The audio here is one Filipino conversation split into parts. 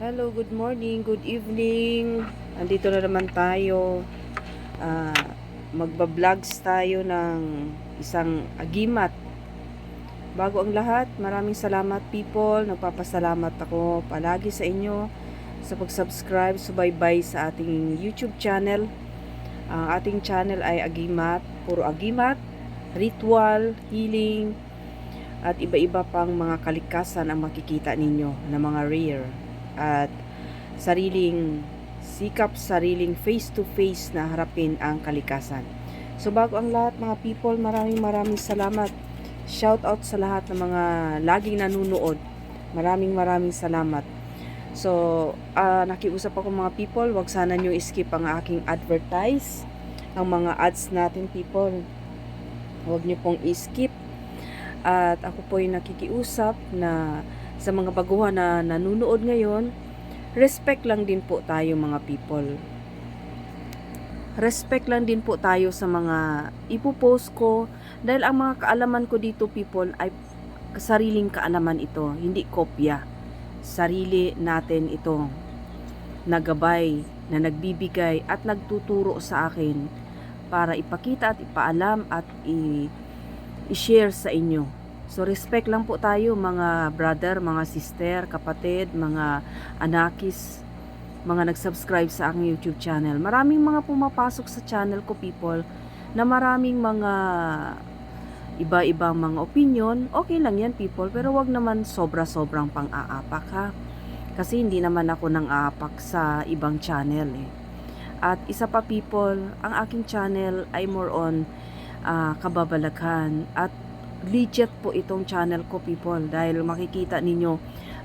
Hello, good morning, good evening. Andito na naman tayo. Ah, magba-vlogs tayo ng isang agimat. Bago ang lahat, maraming salamat people. Nagpapasalamat ako palagi sa inyo sa pag-subscribe, subaybay sa ating YouTube channel. Ang ating channel ay Agimat, puro Agimat, ritual, healing, at iba-iba pang mga kalikasan ang makikita ninyo na mga rare at sariling sikap, sariling face-to-face na harapin ang kalikasan. So bago ang lahat mga people, maraming maraming salamat. Shout out sa lahat ng mga laging nanonood. Maraming maraming salamat. So, ah, nakiusap ako mga people, wag sana nyo skip ang aking advertise, ang mga ads natin people. Huwag nyo pong skip at ako po ay nakikiusap na sa mga baguhan na nanonood ngayon, respect lang din po tayo mga people. Respect lang din po tayo sa mga ipopost ko dahil ang mga kaalaman ko dito people ay sariling kaalaman ito, hindi kopya. Sarili natin ito nagabay, na nagbibigay at nagtuturo sa akin para ipakita at ipaalam at i- i-share sa inyo. So respect lang po tayo mga brother, mga sister, kapatid, mga anakis, mga nag-subscribe sa aking YouTube channel. Maraming mga pumapasok sa channel ko people na maraming mga iba-ibang mga opinion. Okay lang yan people pero wag naman sobra-sobrang pang-aapak ha. Kasi hindi naman ako nang aapak sa ibang channel eh. At isa pa people, ang aking channel ay more on ah, kababalaghan at legit po itong channel ko people dahil makikita ninyo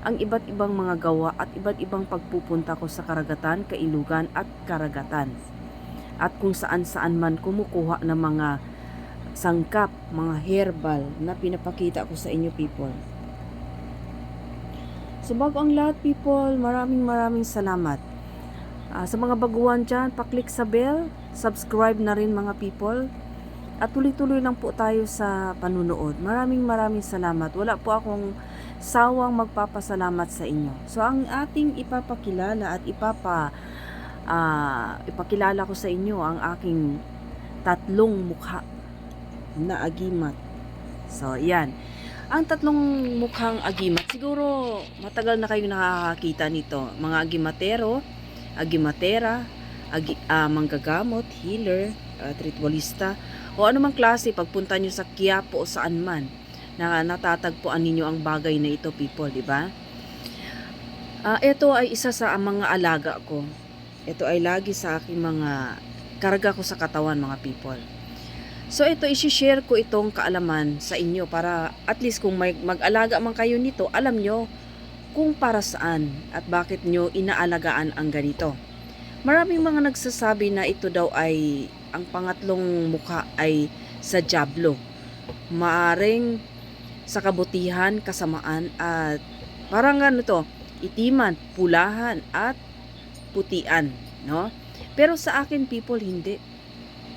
ang iba't ibang mga gawa at iba't ibang pagpupunta ko sa karagatan, kailugan at karagatan. At kung saan-saan man kumukuha ng mga sangkap, mga herbal na pinapakita ko sa inyo people. So bago ang lahat people, maraming maraming salamat. Ah, sa mga baguhan dyan, paklik sa bell, subscribe na rin mga people. At tuloy-tuloy lang po tayo sa panunood. Maraming maraming salamat. Wala po akong sawang magpapasalamat sa inyo. So ang ating ipapakilala at ipapa ah, ipakilala ko sa inyo ang aking tatlong mukha na agimat. So, yan. Ang tatlong mukhang agimat, siguro matagal na kayong nakakakita nito. Mga agimatero, agimatera, agi, ah, manggagamot, healer, at ritualista, o anumang klase pagpunta nyo sa Quiapo o saan man na natatagpuan ninyo ang bagay na ito people, di ba? Ah, ito ay isa sa mga alaga ko. Ito ay lagi sa aking mga karga ko sa katawan mga people. So ito i-share ko itong kaalaman sa inyo para at least kung mag-alaga man kayo nito, alam nyo kung para saan at bakit nyo inaalagaan ang ganito. Maraming mga nagsasabi na ito daw ay ang pangatlong mukha ay sa Diablo. Maaring sa kabutihan, kasamaan at parang ano to, itiman, pulahan at putian, no? Pero sa akin people hindi.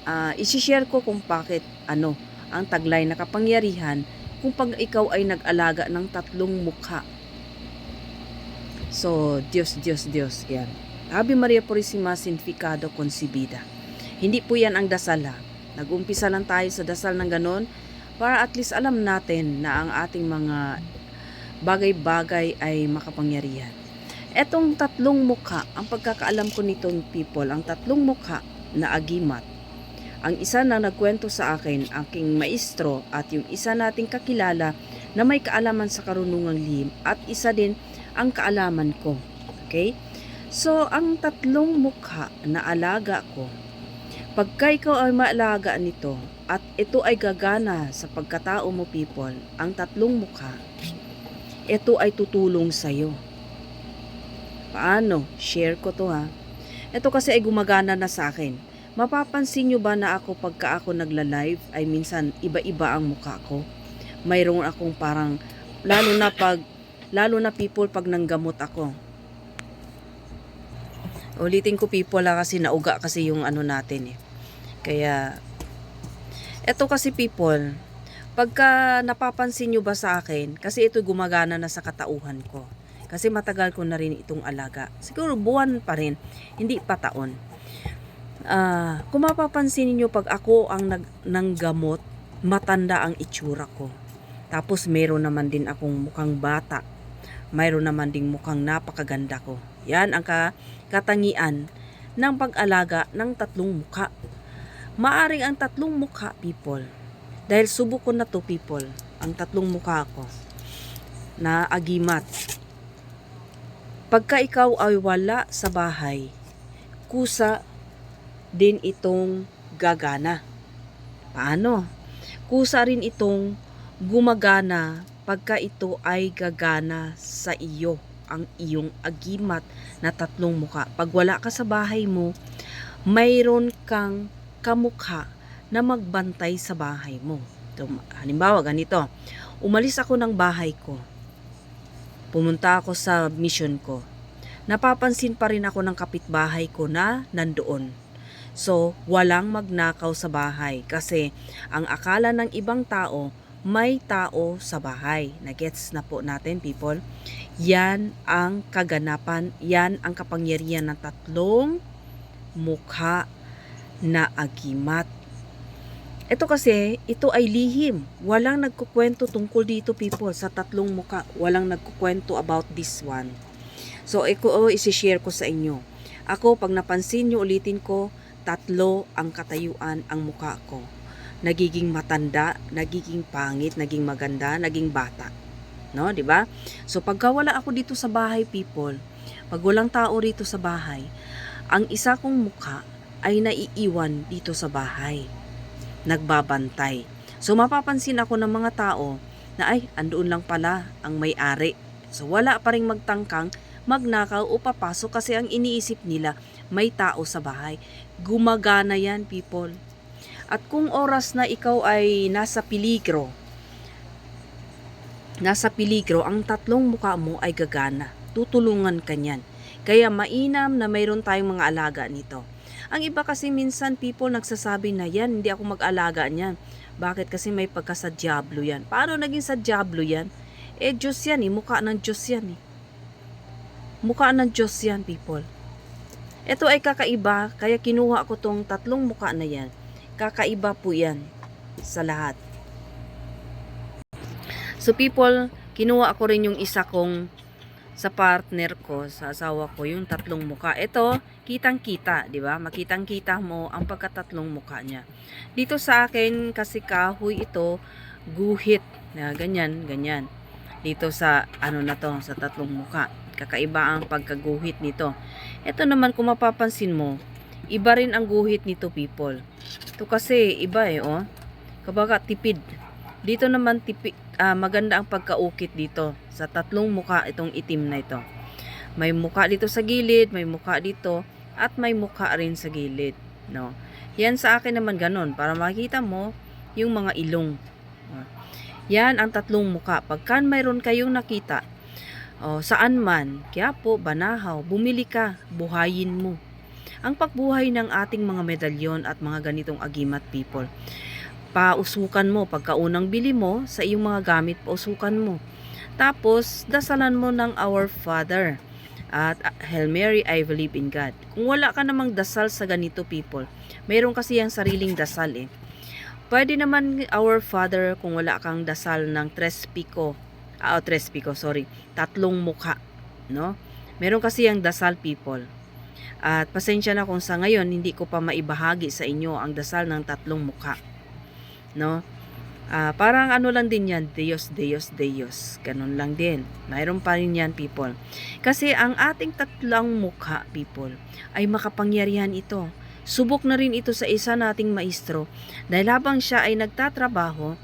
Ah, isi-share ko kung bakit ano ang taglay na kapangyarihan kung pag ikaw ay nag-alaga ng tatlong mukha. So, Diyos, Diyos, Diyos, yan. Ave Maria Purisima Sinficado Concebida. Hindi po yan ang dasal ha. Nag-umpisa lang tayo sa dasal ng ganon para at least alam natin na ang ating mga bagay-bagay ay makapangyarihan. Etong tatlong mukha, ang pagkakaalam ko nitong people, ang tatlong mukha na agimat. Ang isa na nagkwento sa akin, aking maestro at yung isa nating kakilala na may kaalaman sa karunungang lihim at isa din ang kaalaman ko. Okay? So, ang tatlong mukha na alaga ko, pagka ikaw ay maalaga nito at ito ay gagana sa pagkatao mo people, ang tatlong mukha, ito ay tutulong sa'yo. Paano? Share ko to ha. Ito kasi ay gumagana na sa akin. Mapapansin nyo ba na ako pagka ako nagla-live ay minsan iba-iba ang mukha ko? Mayroon akong parang, lalo na pag, lalo na people pag nanggamot ako. Ulitin ko people ha kasi nauga kasi yung ano natin eh. Kaya, eto kasi people, pagka napapansin nyo ba sa akin, kasi ito gumagana na sa katauhan ko. Kasi matagal ko na rin itong alaga. Siguro buwan pa rin, hindi pa taon. Ah, kung mapapansin niyo pag ako ang nag ng gamot, matanda ang itsura ko. Tapos meron naman din akong mukhang bata. Mayroon naman ding mukhang napakaganda ko. Yan ang ka katangian ng pag-alaga ng tatlong mukha. Maaring ang tatlong mukha, people. Dahil subok ko na to, people. Ang tatlong mukha ko na agimat. Pagka ikaw ay wala sa bahay, kusa din itong gagana. Paano? Kusa rin itong gumagana pagka ito ay gagana sa iyo ang iyong agimat na tatlong muka. Pag wala ka sa bahay mo, mayroon kang kamukha na magbantay sa bahay mo. So, halimbawa, ganito. Umalis ako ng bahay ko. Pumunta ako sa mission ko. Napapansin pa rin ako ng kapitbahay ko na nandoon. So, walang magnakaw sa bahay kasi ang akala ng ibang tao may tao sa bahay. Nagets na po natin, people. Yan ang kaganapan, yan ang kapangyarihan ng tatlong mukha na agimat. Ito kasi, ito ay lihim. Walang nagkukwento tungkol dito, people, sa tatlong mukha. Walang nagkukwento about this one. So, iko oh, isi-share ko sa inyo. Ako, pag napansin nyo, ulitin ko, tatlo ang katayuan ang mukha ko. Nagiging matanda, nagiging pangit, naging maganda, naging bata. No, 'di ba? So pagka wala ako dito sa bahay, people, pag walang tao rito sa bahay, ang isa kong mukha ay naiiwan dito sa bahay. Nagbabantay. So mapapansin ako ng mga tao na ay andoon lang pala ang may-ari. So wala pa ring magtangkang magnakaw o papasok kasi ang iniisip nila may tao sa bahay. Gumagana yan, people. At kung oras na ikaw ay nasa peligro, nasa peligro, ang tatlong muka mo ay gagana. Tutulungan ka niyan. Kaya mainam na mayroon tayong mga alaga nito. Ang iba kasi minsan people nagsasabi na yan, hindi ako mag-alaga niyan. Bakit? Kasi may pagka sa Diablo yan. Paano naging sa Diablo yan? Eh, Diyos yan eh. Mukha ng Diyos yan eh. Mukha ng Diyos yan, people. Ito ay kakaiba, kaya kinuha ko tong tatlong mukha na yan. Kakaiba po yan sa lahat. So people, kinuha ko rin yung isa kong sa partner ko, sa asawa ko, yung tatlong muka. Ito, kitang-kita, di ba? Makitang-kita mo ang pagkatatlong muka niya. Dito sa akin, kasi kahoy ito, guhit. Na ganyan, ganyan. Dito sa, ano na to, sa tatlong muka. Kakaiba ang pagkaguhit nito. Ito naman, kung mapapansin mo, iba rin ang guhit nito, people. Ito kasi, iba eh, oh. Kabaga, tipid. Dito naman, tipi, ah, maganda ang pagkaukit dito. Sa tatlong muka, itong itim na ito. May muka dito sa gilid, may muka dito, at may muka rin sa gilid. No? Yan sa akin naman ganon, para makita mo yung mga ilong. Yan ang tatlong muka. Pagkan mayroon kayong nakita, oh, saan man, Quiapo, Banahaw, bumili ka, buhayin mo. Ang pagbuhay ng ating mga medalyon at mga ganitong agimat people. Pausukan mo pagkaunang bili mo sa iyong mga gamit pausukan mo. Tapos dasalan mo ng Our Father at uh, Hail Mary I believe in God. Kung wala ka namang dasal sa ganito people mayroon kasi yung sariling dasal eh. Pwede naman Our Father kung wala kang dasal ng tres pico ah tres pico sorry tatlong mukha no? Meron kasi yung dasal people at pasensya na kung sa ngayon hindi ko pa maibahagi sa inyo ang dasal ng tatlong mukha no? Ah, parang ano lang din yan, Dios, Dios, Dios. Ganun lang din. Mayroon pa rin yan, people. Kasi ang ating tatlang mukha, people, ay makapangyarihan ito. Subok na rin ito sa isa nating maestro. Dahil habang siya ay nagtatrabaho,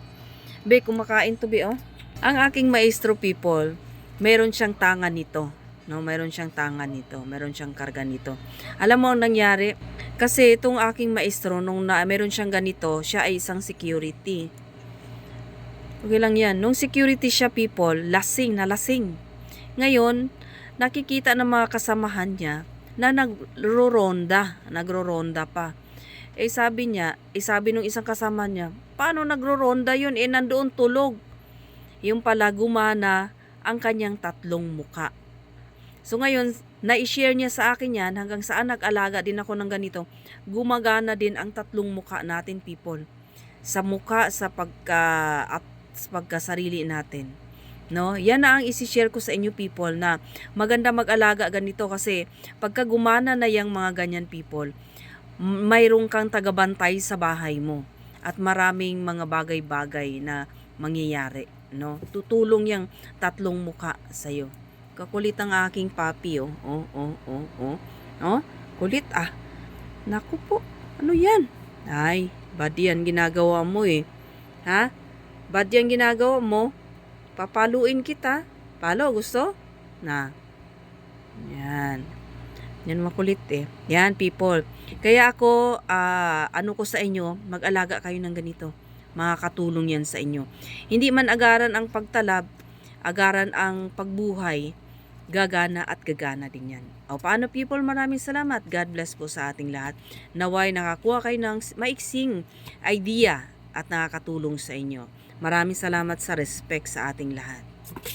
be, kumakain to be, oh. Ang aking maestro, people, meron siyang tangan nito. No, meron siyang tangan nito, meron siyang karga nito. Alam mo ang nangyari? Kasi itong aking maestro, nung na, meron siyang ganito, siya ay isang security. Okay lang yan. Nung security siya people, lasing na lasing. Ngayon, nakikita ng mga kasamahan niya na nagro-ronda, nagro-ronda pa. Eh sabi niya, eh sabi nung isang kasama niya, paano nagro-ronda yun? Eh nandoon tulog. Yung pala gumana ang kanyang tatlong muka. So ngayon, na-share niya sa akin yan hanggang saan nag-alaga din ako ng ganito. Gumagana din ang tatlong muka natin, people. Sa muka, sa pagka, at sa pagkasarili natin. No? Yan na ang isi-share ko sa inyo, people, na maganda mag-alaga ganito kasi pagka gumana na yung mga ganyan, people, mayroong kang tagabantay sa bahay mo at maraming mga bagay-bagay na mangyayari, no? Tutulong yung tatlong muka sa iyo. Kakulit ang aking papi, oh. Oh, oh, oh, oh. Oh, kulit ah. Naku po, ano yan? Ay, bad yan ginagawa mo eh. Ha? Bad yan ginagawa mo? Papaluin kita. Palo, gusto? Na. Yan. Yan makulit eh. Yan, people. Kaya ako, ah, ano ko sa inyo, mag-alaga kayo ng ganito. Makakatulong yan sa inyo. Hindi man agaran ang pagtalab, agaran ang pagbuhay, gagana at gagana din yan. O paano people, maraming salamat. God bless po sa ating lahat. Naway nakakuha kayo ng maiksing idea at nakakatulong sa inyo. Maraming salamat sa respect sa ating lahat.